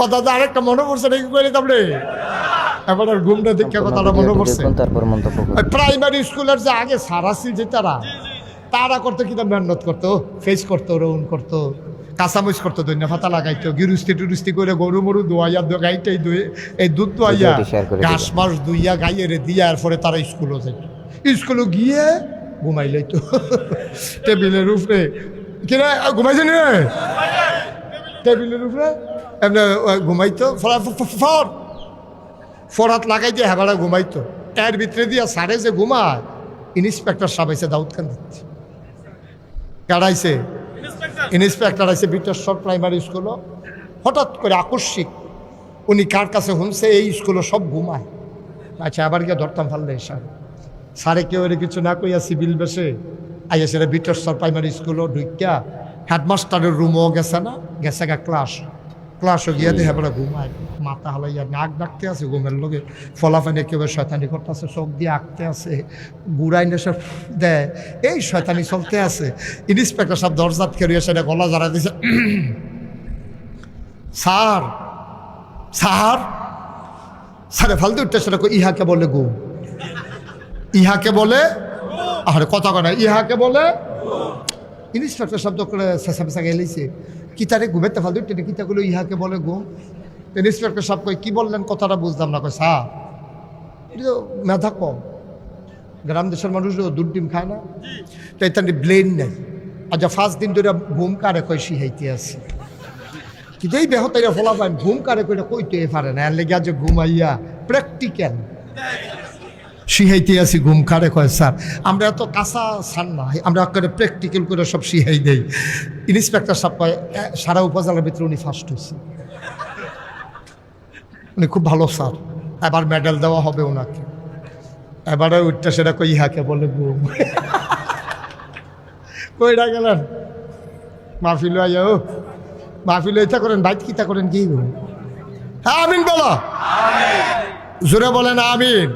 কথা তো আরেকটা মনে পড়ছে নাকি কইলে তাহলে এবার আর ঘুমটা দেখে কথাটা মনে পড়ছে। তারপর মন্তব্য প্রাইমারি স্কুলের যে আগে সারা ছিল যে তারা তারা করতো কিনা মেহনত করতো? ফেস করতো রৌন করতো কাঁচামরিচ করতো দৈন্য ফাতা লাগাইতো গিরুস্তি টুরুস্তি করে গরু মরু দোয়াইয়া দো গাইটাই দুয়ে এই দুধ দোয়াইয়া ঘাস মাস দুইয়া গাইয়ে রে দিয়া এরপরে তারা স্কুলও যাইত। স্কুলে গিয়ে ঘুমাই লইতো। টেবিলের উপরে। কিনা ঘুমাইছে নি রে? টেবিলের উপরে, এমনি ঘুমাইতো ফরা- ফরাত লাগাই দিয়ে হেবাড়া ঘুমাইতো। এর ভিতরে দিয়া সারে যে ঘুমায়, ইন্সপেক্টর সাহেব আইসে দাউদ খান দিচ্ছে। কারাইছে ইন্সপেক্টর আইসে বিটেশ্বর প্রাইমারি স্কুলও হঠাৎ করে আকস্মিক উনি কার কাছে শুনছে এই স্কুলে সব ঘুমায়। আচ্ছা আবার গিয়ে ধরতাম ফাললে স্যার স্যারে কেউ কিছু না কইয়া সিভিল বেসে আইয়া সেটা বিটেশ্বর প্রাইমারি স্কুলও ঢুকিয়া হেডমাস্টারের রুমও গেছে না গেছে গা ক্লাস ক্লাসও গিয়ে দেখে পরে ঘুমায় মাথা হালাইয়া নাক ডাকতে আছে ঘুমের লগে ফলাফানি কেউ শয়তানি করতেছে চোখ দিয়ে আঁকতে আছে বুড়াই নেশে দেয় এই শয়তানি চলতে আছে ইন্সপেক্টর সব দরজাত খেয়ে সেটা গলা জড়া দিছে স্যার স্যার স্যারে ফালতু উঠতে সেটা ইহাকে বলে ঘুম ইহাকে বলে আরে কথা কথা ইহাকে বলে ইন্সপেক্টর শব্দ করে শেষা পেশা গেলেছে কি তারে ঘুমেতে ফালতু উঠতে কিতাগুলো ইহাকে বলে ঘুম। ইন্সপেক্টর সব কই কি বললেন? কথাটা বুঝলাম না। কই স্যার এটা তো মেধা কম। গ্রাম দেশের মানুষ দুধ ডিম খায় না। তো এখানে ব্লেন নাই। আচ্ছা ফার্স্ট দিন ধরে ঘুম কারে কই শিহাইতে আছে। কিন্তু এই বেহতাইরা ফলা পাই ঘুম কারে কইটা কইতে পারে না। এর লেগে আজ ঘুমাইয়া প্র্যাকটিক্যাল শিহাইতে আছি ঘুম কারে কয়, স্যার, আমরা এত কাঁচা সার না, আমরা করে প্র্যাকটিক্যাল করে সব শিহাই দেই। ইন্সপেক্টর সব কয় সারা উপজেলার ভিতরে উনি ফার্স্ট হয়েছে উনি খুব ভালো স্যার, এবার মেডেল দেওয়া হবে ওনাকে এবারে উঠতে সেটা কই, ইহাকে বলে ঘুম। কইরা গেলেন? মাহফিল আইয়া ও মাহফিল ইচ্ছা করেন বাইক কিতা করেন, কি হ্যাঁ আমিন বলো। জোরে বলেন আমিন।